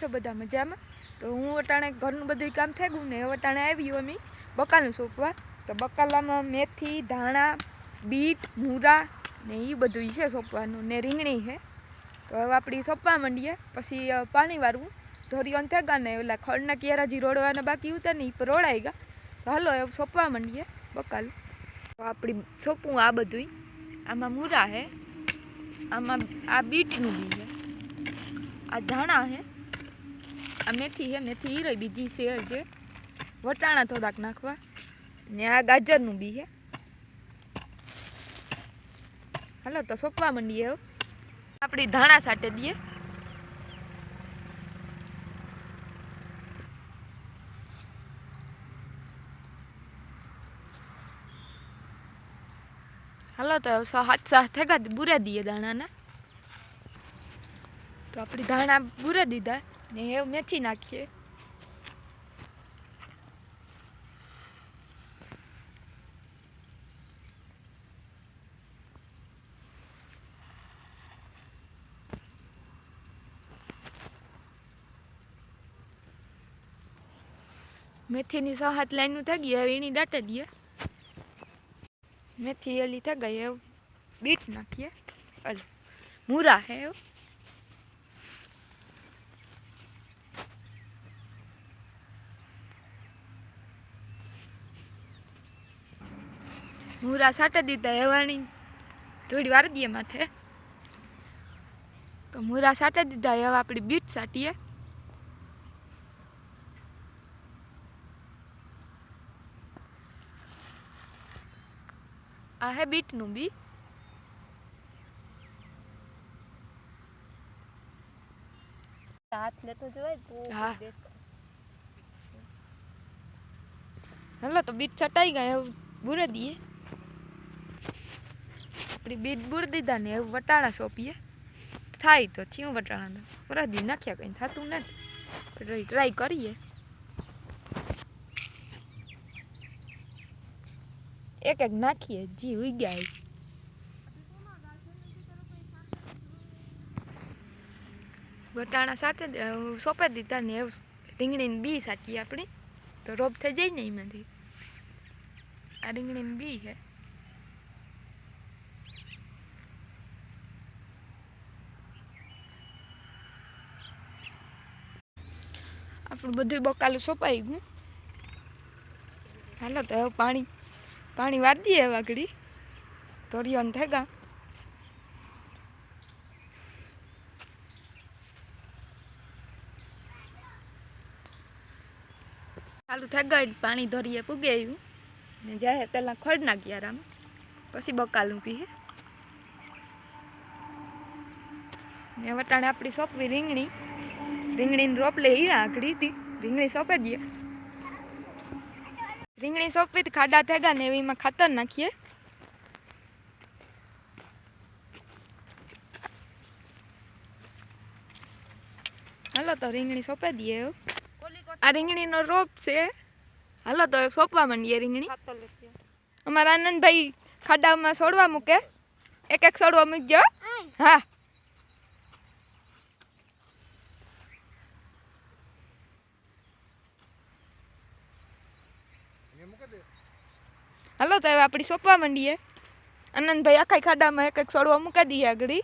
છો બધા મજામાં? તો હું વટાણે ઘરનું બધું કામ થઈ ગયું ને વટાણે આવ્યું અમે બકાલું સોંપવા. તો બકાલામાં મેથી, ધાણા, બીટ, મૂરા ને એ બધું છે સોંપવાનું ને રીંગણી છે. તો હવે આપણી સોંપવા માંડીએ, પછી પાણી વાળવું. ધોરીઓન થઈ ગયા ને ઓલા ખડના કિયારા જે રોડવાના બાકી ઉતર ને એ પર રોડાઈ ગયા. તો હાલો સોંપવા માંડીએ બકાલું. તો આપણી સોંપવું આ બધું આમાં મૂરા છે, આમાં આ બીટનું બી છે, આ ધાણા છે આ મેથી છે, મેથી હીરો, બીજી છે જે. વટાણા થોડાક નાખવા. ને આ ગાજરનું બી છે. હાલો, તો સોંપવા માંડીએ હવે. આપણી ધાણા સાટે દઈએ. હાલો, તો હાથ સાથ થેગા બુરા દઈએ દાણાના તો આપણી ધાણા બુરા દીધા. ને એવું મેથી નાખીએ મેથીની સો હાથ લાઈનનું થઈ ગઈ હવે એની દાટા દઈએ મેથી એલી થઈ ગઈ એવું બીટ નાખીએ અલ મૂરા હે એવું મૂરા સાટે દીધા એવાણી થોડી વાર દઈએ માથે તો મૂરા સાટે દીધા હવે આપણી બીટ સાટીએ આ હે બીટનું બી. હાથ લેતો જોવાય તો હા. દેખ. હાલો તો બીટ છટાઈ ગયા એવું બુરે દઈએ આપણી બીટ બુર દીધા ને એવું વટાણા સોંપીએ. થાય તો થયું વટાણા પૂરા નાખ્યા કંઈ થતું નથી. ટ્રાય કરીએ. એક એક નાખીએ, જી ઉગ્યા ગયા વટાણા સાથે સોંપે દીધા ને એવું રીંગણીની બી સાચી આપણી. તો રોપ થઈ જાય ને એમાંથી. આ રીંગણીની બી છે આપણું બધું બકાલું સોંપાઈ ગયું. હાલો તો હવે પાણી પાણી વાર દઈએ હવે આગળ. ધોરિયાને થઈ ગયા ચાલુ થઈ ગઈ પાણી ધોરીએ પૂગે આવ્યું ને જાય પહેલાં ખડ નાખીએ આરામ પછી બકાલું પીએ. ને વટાણે આપણી સોંપવી રીંગણી. રીંગણીની રોપ લઈ આકડી હતી. રીંગણી સોંપે દઈએ રીંગણી સોંપી ખાડા થઈ ગયા ને એવીમાં ખાતર નાખીએ. હાલો તો રીંગણી સોંપે દઈએ આ રીંગણીનો રોપ છે. હાલો તો સોંપવા માંડીએ રીંગણી. અમારા આનંદભાઈ ખાડામાં છોડવા મૂકે. એક એક છોડવા મૂકજો હા. હાલો તો હવે આપણી સોંપવા માંડીએ. આનંદભાઈ આખા ખાડામાં એક એક સોડવા મૂકી દઈએ આગળ.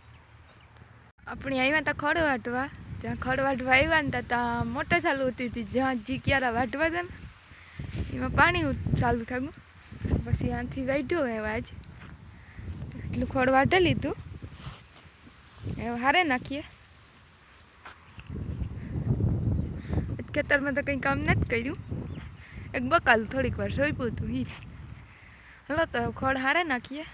આપણી આવ્યા હતા ખડ વાટવા જ્યાં ખડ વાટવા આવ્યા ને ત્યાં મોટા ચાલુ હતી તી. જ્યાં જી ક્યારા વાટવા હતા ને, એમાં પાણી ચાલુ થયું પછી આથી વાઢ્યો એવા આજ એટલું ખડ વાઢી લીધું. હવે હારે નાખીએ. ખેતરમાં તો કંઈ કામ નથી કર્યું. એક બકાલ થોડીક વાર સોંપ્યું હતું જ. હાલો તો ખડ હારે નાખીએ.